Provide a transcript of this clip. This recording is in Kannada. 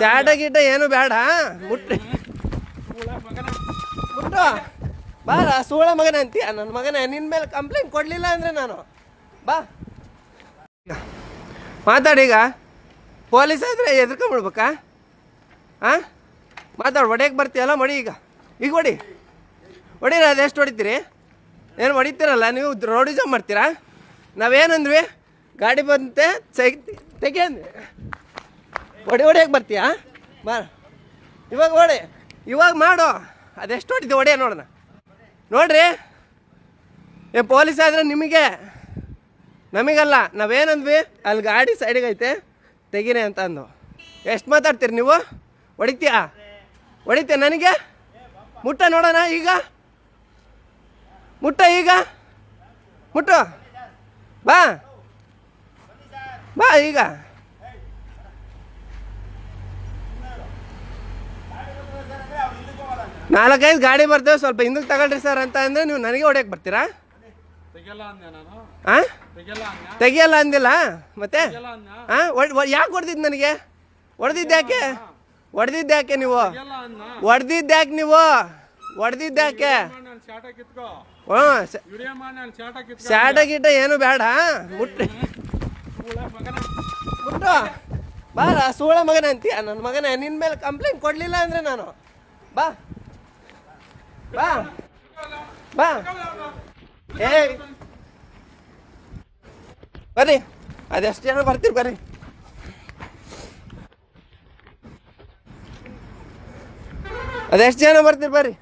ಸ್ಯಾಟ ಗೀಟ ಏನು ಬೇಡ. ಮುಟ್ರಿ. ಮುಟ್ಟು ಬಾರ ಸೂಳ ಮಗನ ಅಂತೀಯ. ನನ್ನ ಮಗನ ನಿನ್ನ ಮೇಲೆ ಕಂಪ್ಲೇಂಟ್ ಕೊಡಲಿಲ್ಲ ಅಂದರೆ ನಾನು. ಬಾ. ಮಾತಾಡೀಗ ಪೊಲೀಸ್ ಆದರೆ ಎದ್ಕೊಂಬಿಡ್ಬೇಕಾ ಹಾಂ ಮಾತಾಡು ಹೊಡೆಯಕ್ಕೆ ಬರ್ತೀಯಲ್ಲ ಮಡಿ ಈಗ. ಈಗ ಹೊಡಿ ಹೊಡೀರ ಅದೆಷ್ಟು ಹೊಡಿತೀರಿ? ಏನು ಹೊಡಿತೀರಲ್ಲ ನೀವು ರೋಡಿಸಮ್ ಮಾಡ್ತೀರಾ? ನಾವೇನಂದ್ವಿ? ಗಾಡಿ ಬಂತೆ, ಸೈ ತೆಗೆ ಅಂದ್ವಿ ಹೊಡಿ ಹೊಡಿಯಕ್ಕೆ ಬರ್ತೀಯಾ? ಬಾ. ಇವಾಗ ಹೊಡಿ ಇವಾಗ ಮಾಡು. ಅದೆಷ್ಟು ಹೊಡಿದೆ ಹೊಡಿಯ ನೋಡೋಣ. ನೋಡ್ರಿ. ಏ, ಪೊಲೀಸ್ ಆದರೆ ನಿಮಗೆ. ನಮಗಲ್ಲ, ನಾವೇನಂದ್ವಿ? ಅಲ್ಲಿ ಗಾಡಿ ಸೈಡಿಗೆ ಐತೆ. ತೆಗೀರಿ ಅಂತ ಅಂದು ಎಷ್ಟು ಮಾತಾಡ್ತೀರಿ ನೀವು? ಹೊಡಿತೀಯಾ? ಹೊಡಿತೀಯ ನನಗೆ? ಮುಟ್ಟ ನೋಡೋಣ ಈಗ. ಮುಟ್ಟ ಈಗ. ಮುಟ್ಟು. ಬಾ. ಈಗ ನಾಲ್ಕೈದು ಗಾಡಿ ಬರ್ತೇವೆ ಸ್ವಲ್ಪ ಹಿಂದಕ್ಕೆ ತಗೊಳ್ರಿ ಸರ್ ಅಂತ ಅಂದರೆ ನೀವು ನನಗೆ ಹೊಡ್ಯಕ್ಕೆ ಬರ್ತೀರಾ? ಹಾಂ ತೆಗಿಯಲ್ಲ ಅಂದ ತೆಗಿಯಲ್ಲ ಅಂದಿಲ್ಲ? ಮತ್ತೆ? ಹಾಂ ಯಾಕೆ ಹೊಡೆದಿದ್ದು ನನಗೆ? ಹೊಡೆದಿದ್ದ್ಯಾಕೆ ಹೊಡೆದಿದ್ದ್ಯಾಕೆ ನೀವು? ಯಾಕೆ ಅಂದ ಹೊಡೆದಿದ್ದ್ಯಾಕೆ ನೀವು? ಹೊಡೆದಿದ್ದ್ಯಾಕೆ ಯಾಕೆ? ಹೊಡೆದಿದ್ದು ಯಾಕೆ ಹ್ಞೂ ಸ್ಯಾಟ ಗೀಟ ಏನು ಬೇಡ? ಮುಟ್ರಿ ಮುಟ್ಟು ಬಾರ ಸೂಳ ಮಗನ ಅಂತೀಯ? ನನ್ನ ಮಗನ ನಿನ್ನ ಮೇಲೆ ಕಂಪ್ಲೇಂಟ್ ಕೊಡಲಿಲ್ಲ ಅಂದರೆ ನಾನು. ಬಾ. ಬಾ. ಬಾ. ಏ. ಬರ್ರಿ. ಅದೆಷ್ಟು ಜನ ಬರ್ತೀರಿ ಬರ್ರಿ. ಅದೆಷ್ಟು ಜನ ಬರ್ತೀರಿ ಬರ್ರಿ.